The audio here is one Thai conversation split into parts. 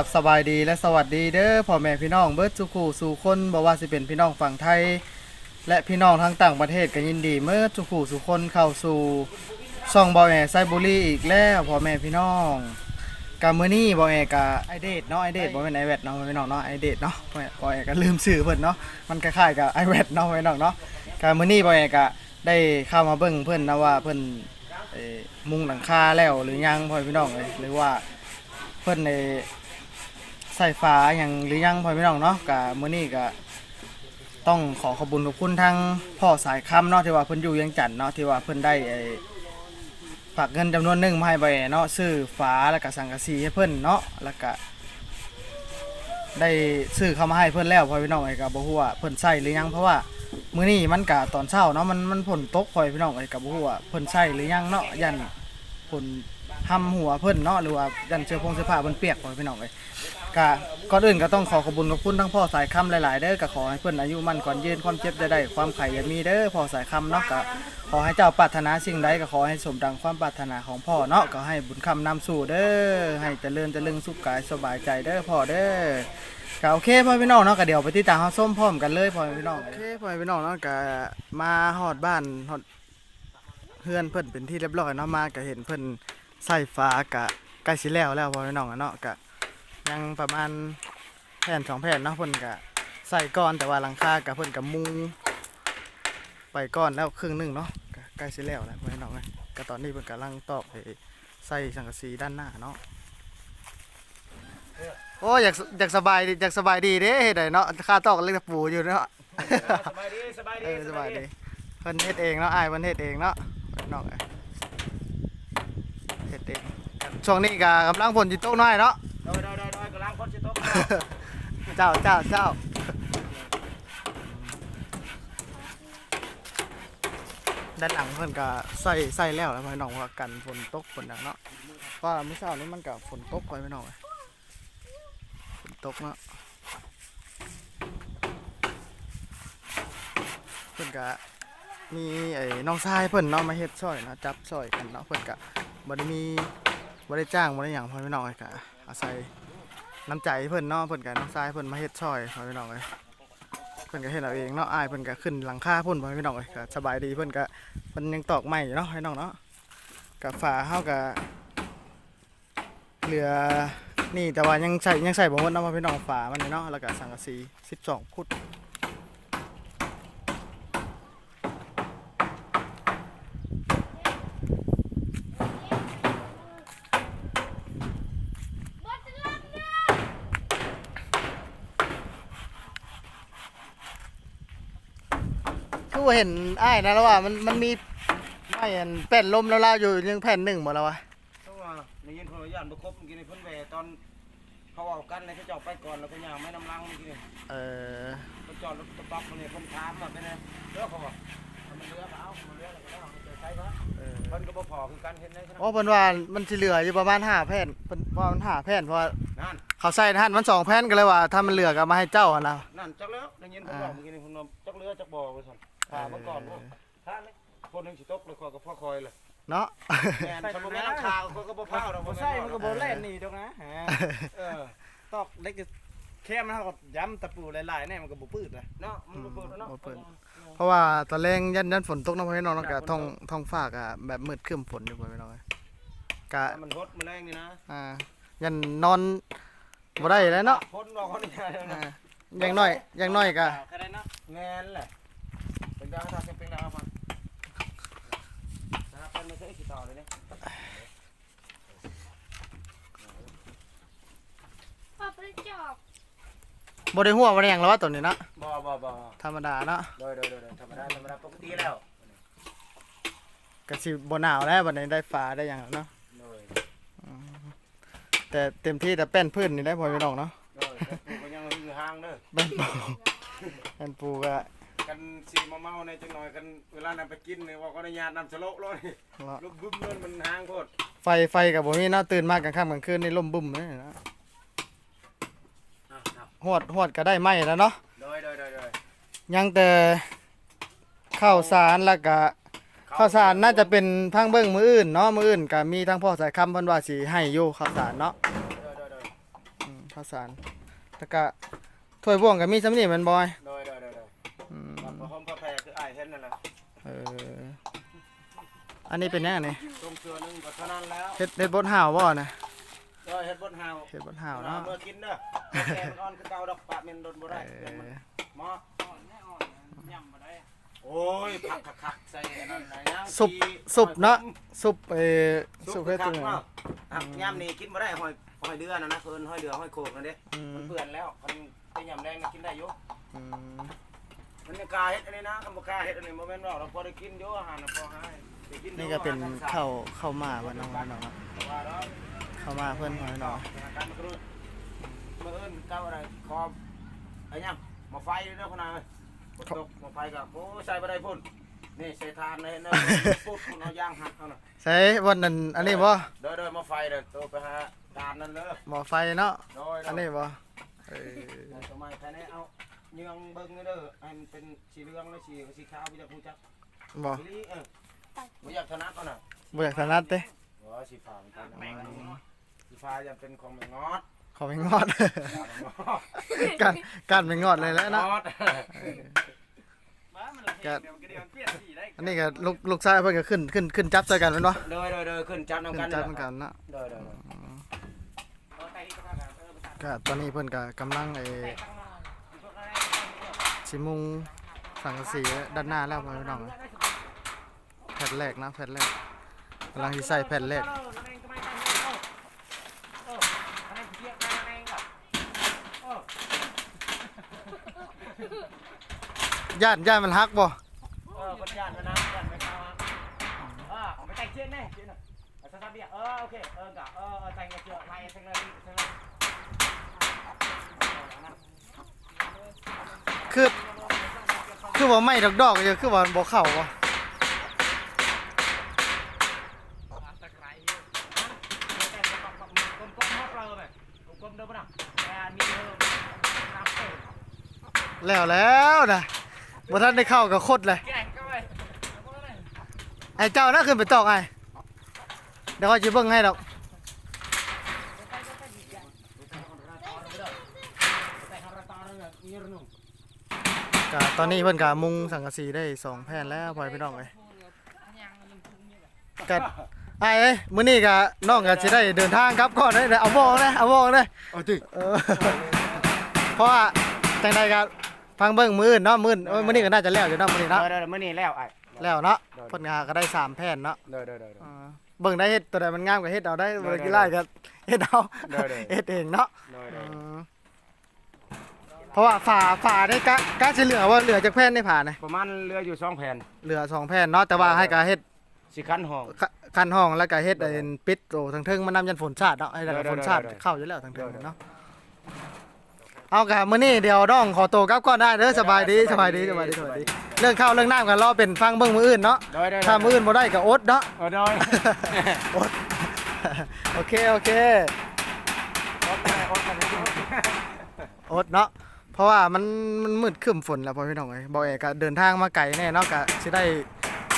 ราบสบายดีและสวัสดีเด้อพ่อแม่พี่น้องเบิร์ดสุขูสู่คนบ่ว่าสิเป็นพี่น้องฝั่งไทย และพี่น้องทั้งต่างประเทศก็ยินดีเมื่อสุขูสู่คนเข้าสู่ช่องบอแอไซบุรีอีกแล้วพ่อแม่พี่น้องกาเมื้อนี้บอแอกะไอเดดเนาะไอเดดบ่แม่นไอแวดเนาะพี่น้องเนาะไอเดดเนาะบอแอก็ลืมชื่อเพิ่นเนาะมันคล้ายๆกับไอแวดเนาะพี่น้องเนาะกาเมื้อนี้บอแอกะได้เข้ามาเบิ่งเพิ่นนะว่าเพิ่นเอ่อมุงหลังคาแล้วหรือยังพ่อพี่น้องเอ้ยหรือว่าเพิ่นใน ใส่ฟ้าอย่างหรือยังพ่อพี่น้องเนาะกะมื้อนี้ก็ต้องขอขอบคุญขอบคุณทั้งพ่อสายคำเนาะที่ว่าเพิ่นอยู่เวียังจันทน์เนาะที่ว่าเพิ่นได้ไอ้ฝากเงินจำนวนหนึ่งมาให้ใบเนาะซื้อฟ้าแล้วก็สังกะสีให้เพิ่นเนาะแล้วก็ได้ซื้อเข้ามาให้เพิ่นแล้วพ่อพี่น้องไอ้ก็บ่ฮู้ว่าเพิ่นใช้หรือยังเพราะว่ามื้อนี้มันก็ตอนเช้าเนาะมันมันฝนตกพ่อพี่น้องไอ้ก็บ่ฮู้ว่าเพิ่นใช้หรือยังเนาะยันฝนทำหัวเพิ่นเนาะหรือว่าดันเชื้อพงเสื้อผ้าเพิ่นเปียกบ่อพี่น้องเอ้ ก็ก่อนอื่นก็ต้องขอขอบคุญขอบคุณทั้งพ่อสายคำหลาย ๆ เด้อก็ขอให้เพิ่อนอายุมั่นก่อนยืนความเจ็บจะได้ความไข่อย่ามีเด้อพ่อสายคำเนาะก็ขอให้เจ้าปรารถนาสิ่งใดก็ขอให้สมดังความปรารถนาของพ่อเนาะก็ให้บุญคำนำสู่เด้อให้เจริญเจริญสุขกายสบายใจเด้อพ่อเด้อก็โอเคพ่อพี่น้องเนาะก็เดี๋ยวไปติดตามเฮาส้มพร้อมกันเลยพ่อพี่น้องโอเคพ่อพี่น้องเนาะก็มาฮอดบ้านฮอดเพื่อนเพิ่นเป็นที่เรียบร้อยเนาะมาก็เห็นเพิ่นใส่ฟ้ากะใกล้สิแล้วแล้วพ่อพี่น้องอะเนาะกะ ยังประมาณแผ่นสองแผ่นเนาะเพิ่นกะใส่ก้อนแต่ว่าหลังคากะเพิ่นกะมุงไปก้อนแล้วครึ่งหนึงเนาะกะใกล้สิแล้วแล้วพอพี่น้องเอ้ยก็ตอนนี้เพิ่นกำลังตอกไอ้ใส่สังกะสีด้านหน้าเนาะโอ้อยากอยากสบายดีอยากสบายดีเด้เฮ็ดได้เนาะค่าตอกเล็กตะปูอยู่เนาะสบายดีสบายเอดีอสบายดีเพิ่นเฮ็ดเองเนาะอ้ายเพิ่นเฮ็ดเองเนาะน้องเอ้ยเฮ็ดเองช่วงนี้ก็กำลังฝนสิตกน้อยเนาะ เจ้าเจ้าเจ้าด้านหลังเพิ่นก็ใส่ใส่แล้วแล้วพี่น้องว่ากันฝนตกฝนดังเนาะเพราะว่าเมื้อเช้านี้มันก็ฝนตกไปพี่น้องเอ้ยฝนตกเนาะเพิ่นก็มีไอ้น้องชายเพิ่นเนาะมาเฮ็ดช่วยเนาะจับช่วยกันเนาะเพิ่นก็บ่ได้มีบ่ได้จ้างบ่ได้หยังพ่อพี่น้องเอ้ยก็อาศัย น้ำใจเพิ่นเนาะเพิ่นกับน้องชายเพิ่นมาเฮ็ดช่อยพ่อพี่น้องเอ้ยเพิ่นก็เฮ็ดเอาเองเนาะอ้ายเพิ่นก็ขึ้นหลังคาพุ่นพ่อพี่น้องเอ้ยก็สบายดีเพิ่นก็เพิ่นยังตอกไม้อยู่เนาะพี่น้องเนาะกับฝาเฮาก็เหลือนี่แต่ว่ายังใส่ยังใส่บ่หมดเนาะพ่อพี่น้องฝามันนี่เนาะแล้วก็สังกะสี12ฟุต คือว่าเห็นอ้ายนะแล้วว่ามันมันมีไม้อันแป้นลมแล้วๆอยู่ยังแผ่นหนึ่งหมดแล้ววะเพราะว่าในยินคนย่านบ่ครบเมื่อกี้ในเพิ่นแหวตอนเขาเอากันเลยเขาจะออกไปก่อนแล้วก็ย่างไม่น้ำลังเมื่อกี้นี่เออเขาจอดรถตะปักมาเนี่ยเพิ่นถามว่าเป็นไงเลือกเขาบอกมันเลือกเอามันเลือกแล้วก็เอาไปใช้ปะเออเพิ่นก็บ่พอคือกันเห็นได้ใช่ไหมโอ้เพิ่นว่ามันสิเหลืออยู่ประมาณ5แผ่นเพิ่นว่ามัน5แผ่นเพราะว่านั่นเขาใส่หั่นมัน2แผ่นก็เลยว่าถ้ามันเหลือก็เอามาให้เจ้าหั่นล่ะ นั่นจักแล้วในยินเพิ่นบอกเมื่อกี้นี่เพิ่นว่าจักเรือจักบ่อไปสั่น ถามมาก่อนพวกท่านนี่คนหนึ่งสิตกเลยคอยกับพ่อคอยเลยเนาะแม่นสมมุติแม่น้ำคาเขาก็บ่พาวดอกบ่ใช่มันก็บ่เล่นนี่ดอกนะฮะเออตอกเล็กก็แค่มันเท่ากับย้ำตะปูหลายๆแน่มันก็บ่ปืดนะเนาะมันบ่เปิดเนาะบ่เปิดเพราะว่าตอนแรงยันยันฝนตกเนาะพี่น้องเนาะก็ท้องท้องฟ้าก็แบบมืดครึ้มฝนอยู่พี่น้องก็มันฮดมันแรงนี่นะอ่ายันนอนบ่ได้แล้วเนาะฮดดอกเขานี่อ่านะย่างน้อยอย่างน้อยก็แค่ได้เนาะแม่นแหละ เป็นดาวทาเป็นดาวมานะเป็นไม่ใช่ขี้ต่อเลยเนี่ยปอบประจอบบ่ได้หัวบ่ได้หยังแล้วว่าตัวนี้เนาะ บ่บ่บ่ธรรมดาเนาะโดยโดยโดยธรรมดาธรรมดาปกติแล้วก็สิบ่หนาวแล้วบัดนี้ได้ฟ้าได้หยังแล้วเนาะ โดยแต่เต็มที่แต่แป้นพื้นนี่ได้พอพี่น้องเนาะโดยกูก็ยังอยู่ห่างเด้อ แป้นปูแป้นปูก็ กันสีมาเมาในจังหน่อยกันเวลานั้นไปกินเนี่ยว่าก็ได้ญาตินำสโลเลยลูกบึ้มนั่นมันห่างโคตรไฟไฟกับบ่มีเนาะตื่นมากลางค่ำกลางคืนนี่ลมบึ้มเลยเนาะหวดหวดก็ได้ไหมแล้วเนาะโดยโดยโดยโดยยังแต่ข้าวสารแล้วก็ข้าวสารน่าจะเป็นทางเบิ้งมืออื่นเนาะมืออื่นก็มีทางพ่อสายคำเพิ่นว่าสิให้อยู่ข้าวสารเนาะโดยโดยโดยอข้าวสารแล้วก็ถ้วยบ่วงก็มีสำนี่แมันบอย โด นนั่นแหละเอออันนี้เป็นยังไงนี่ตรงเสือหนึงก็เท่านั้นแล้วเฮ็ดเฮ็ดบดห่าวบ่นะโดยเฮ็ดบนเฮาเฮ็ดบดห่าวเนาะเมื่อกินเด้อแกงอ่อนคือเก่าดอกปะเมนโดนบ่เอได้เดี๋ยวมันอหมออ่อนแน่อ่อนย่ำมาได้โอ้ยผักคักๆใส่อันนั่นไหนนะสุปสุปเนาะสุปเออสุสุปปเฮ็เฮ็ดดตัตัววเนาะเนาะอะยามนี้กินบ่ได้หอยหอยเดือนะนะเพิ่นหอยเดือหอยโขกนั่นเด้อืมมันเปื่อนแล้วมันไปยำแดงก็กินได้อยู่อืม มันยังกล้าเฮ็ดอันนี้นะคำบ่กล้าเฮ็ดอันนี้บ่แม่นว่าเราพอได้กินอยู่อาหารน่ะพอให้ได้กินี่ก็เป็นอาหารตมสั่งข้าวข้าวหมาบ้านน้องบ้านน้องเนาะแต่ว่าเราข้าวหมาเพิ่นหอยน้องการมันก็รู้มาเอิ้นเก้าอะไรคอไอ้ยังหมาไฟเด้อพนายฝนตกหมาไฟก็โอ้ใส่บ่ได้พุ่นนี่ใส่ทานเลยเนาะปุ๊บพุ่นเอายางหักเอาน่ะใช้วันนั้นอันนี้บ่เด้อเด้อมาไฟเด้อโตไปหาทานนั่นเด้อหม้อไฟเนาะโดยอันนี้บ่เออสมัยภายในเอา เยืองเบิ่งนี่เด้อให้มันเป็นสีเหลืองและสีสีขาวบ่อยากรู้จักบ่อีหลีเออบ่อยากถนัดเอาน่ะบ่อยากถนัดเด้อ๋อสีฟ้ามันเป็นสีฟ้าจะเป็นของแมงงอดขอไม่งอดกันกันไม่งอดเลยแล้วเนาะงอดบ้ามันละเห็นเดี๋ยวมันก็เดี๋ยวมันเปลี่ยนสีได้อันนี้ก็ลูกลูกชายเพิ่นก็ขึ้นขึ้นขึ้นจับใส่กันแม่นบ่เด้อเด้อเด้อขึ้นจับนำขึ้กันนจับเหมือนกันเนาะเด้อเด้อเด้อเอาแต่นี่ก็ทำกันเออภาษาก็ตอนนี้เพิ่นก็กำลังไอ้ สิมุงสังกะสีด้านหน้าแล้วพ่อพี่น้องแผ่นแรกนะแผ่นแรกกำลังสิใส่แผ่นแรกย่านย่านมันฮักบ่เออคนญาตินนะญาติไม่เข้าเออเอาไปแต่งเชือกแน่เชือกน่ะเอาซะๆเบียเออโอเคเออกะเออแต่งเชือกไล่แต่งเลยแต่งเลย คือ คือว่าไม่ดอกดอกอยู่คือว่าบ่เข้าบ่ตะไคร้แต่งกลมๆกลมๆฮอกเราแบบกลมๆเด้อบ่น่ะแต่อนแล้วแล้วนะบ่ทันได้เข้ากับคดเลยไอ้เจ้าน่ะขึ้นไปตอกไอ้เดี๋ยวเขาสิเบิ่งให้ดอก แต่งเราต่อเรื่องนี้รุ่น ก็ตอนนี้เพิ่นก็มุงสังกะสีได้สองแผ่นแล้วพ่อพี่น้องเอ้ยก็ไอ้เอ้ยมื้อนี้ก็น้องก็สิได้เดินทางกลับก่อนเด้อเอาบ่เด้อเอาบ่เด้อเอาติเออเพราะว่าจังใดก็ฟังเบิ่งมื้ออื่นเนาะมื้ออื่นเอ้ยมื้อนี้ก็น่าจะแล้วอยู่เนาะมื้อนี้เด้เนาะอเด้อมื้อนี้แล้วไอ้แล้วเนาะเพิ่นก็ก็ได้สามแผ่นเนาะเด้อเด้อเด้ออ่าเบิ่งได้เฮ็ดตัวใดมันงามก็เฮ็ดเอาได้เบิ่งกีฬาก็เฮ็ดเอาได้ได้เฮ็ดเองเนาะเด้ออืเด้อม เพราะว่าฝาฝาได้กะกะสิเหลือว่าเหลือจากแผ่นได้ผ่านะประมาณเรืออยู่2แผ่นเหลือสองแผ่นเนาะแต่ว่าให้กะเฮ็ดสิคันห้อง คคันห้องแล้วก็เฮ็ดไอ้ปิดโตทั้งเทิงมันนำยันฝนชาติเนาะให้ได้ได้ได้ฝนชาติได้ได้เข้าอยู่แล้วทั้งเทิงได้ได้เนาะเอากะมื้อนี้เดี๋ยวน้องขอตัวกลับก่อนได้เด้อสบายดีสบายดีสบายดีสบายดี เรื่องข้าวเรื่องน้ำกันรอเป็นฟังเบิ่งมื้ออื่นเนาะเด้อเด้อถ้ามื้ออื่นบ่ได้ก็อดเนาะ เออเด้ออดโอเค โอเค อดไปอดไปอดเนาะเพ ราะว่ามันมันมืดขึ้นฝนแล้วพ่อพี่น้องเอ้ยบ่เอกก็เดินทางมาไกลแน่เนาะก็สิได้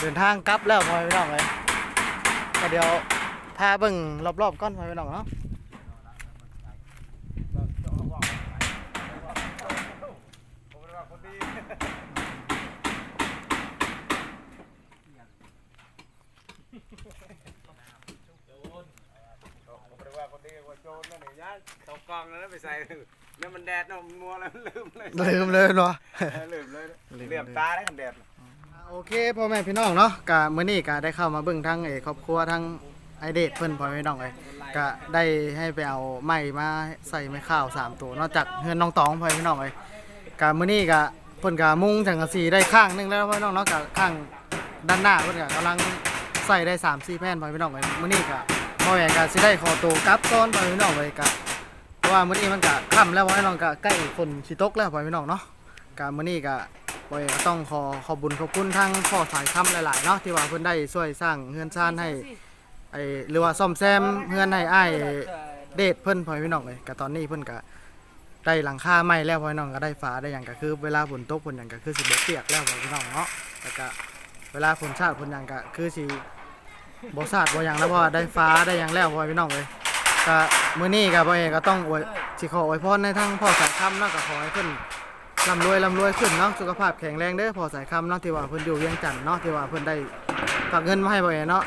เดินทางกลับแล้วพ่อพี่น้องเอ้ยก็เดี๋ยวพาเบิ่งรอบๆก่อนพ่อพี่น้องเนาะ ว่าคนดีว่าโจรนั่นนี่ยะตกกองแล้วไปใส่เนี่ยมันแดดเนาะมันมัวแล้วมันลืมเลยลืมเลยเนาะลืมเลยลืมเหลี่ยมตาได้กันแดด โอเคพ่อแม่พี่น้องเนาะก็มื้อนี้ก็ได้เข้ามาเบิ่งทั้งเออครอบครัวทั้งไอเดทเพิ่นพ่อแม่พี่น้องเอ้ยก็ได้ให้ไปเอาไม้มาใส่ไม้ข้าวสามตัวนอกจากเฮือนน้องตองพ่อแม่พี่น้องเอ้ยก็มื้อนี้ก็เพิ่นก็มุงจังกะสีได้ข้างหนึงแล้วพ่อพี่น้องเนาะก็ข้างด้านหน้าเพิ่นก็กำลังใส่ได้3 4แผ่นพ่อพี่น้องเอ้ยมื้อนี้ก็ พ่อแม่ก็สิได้ขอตัวกลับก่อนพ่อพี่น้องเอ้ยก็เพราะว่ามื้อนี้มันก็ค่ำแล้วพ่อพี่น้องก็ใกล้ฝนสิตกแล้วพ่อพี่น้องเนาะก็มื้อนี้ก็บอยก็ต้องขอขอบุญขอบคุณทั้งพ่อสายคำหลายๆเนาะที่ว่าเพิ่นได้ช่วยสร้างเฮือนซ่านให้ไอหรือว่าซ่อมแซมเฮือนให้อ้ายเดทเพิ่นพ่อพี่น้องเลยก็ตอนนี้เพิ่นก็ได้หลังคาใหม่แล้วพ่อพี่น้องก็ได้ฝาได้หยังก็คือเวลาฝนตกฝนหยังก็คือสิบ่เปียกแล้วพ่อพี่น้องเนาะแล้วก็เวลาฝนชาดฝนหยังก็คือสิ บ่สาดบ่หยังแล้วเพราะว่าได้ฟ้าได้ยังแล้วพ่อพี่น้องเลยก็มื้อนี้ก็บ่อเอกก็ต้องอวยสิขออวยพรในทางพ่อสายคำเนาะก็ขอให้เพิ่นร่ำรวยร่ำรวยขึ้นเนาะสุขภาพแข็งแรงเด้อพ่อสายคำเนาะที่ว่าเพิ่นอยู่เวียงจันทน์เนาะที่ว่าเพิ่นได้ฝากเงินมาให้บ่แอเนาะ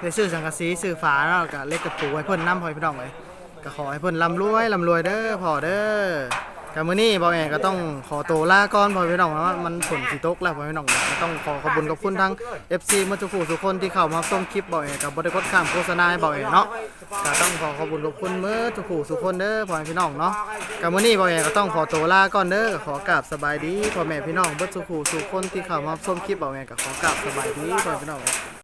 ได้ซื้อสังกะสีซื้อฝาเนาะก็เล็กกระปูให้เพิ่นน้ำพ่อพี่น้องเอ้ยก็ขอให้เพิ่นร่ำรวยร่ำรวยเด้อพ่อเด้อ ก็มื้อนี้บ่แอก็ต้องขอตัวลาก่อนพ่อพี่น้องเนาะมันฝนสิตกแล้วพ่อพี่น้องก็ต้องขอขอบคุณขอบคุณทั้ง FC เมื่อทุกผู้ทุกคนที่เข้ามาชมคลิปบ่แอกับ่ได้กดข้ามโฆษณาให้บ่แอเนาะก็ต้องขอขอบคุณทุกคนเมื่อทุกผู้ทุกคนเด้อพ่อแม่พี่น้องเนาะกับมื้อนี้บ่แม่ก็ต้องขอตัวลาก่อนเด้อก็ขอกราบสบายดีพ่อแม่พี่น้องเบิดทุกผู้ทุกคนที่เข้ามาชมคลิปบ่แม่ก็ขอกราบสบายดีพ่อแม่พี่น้อง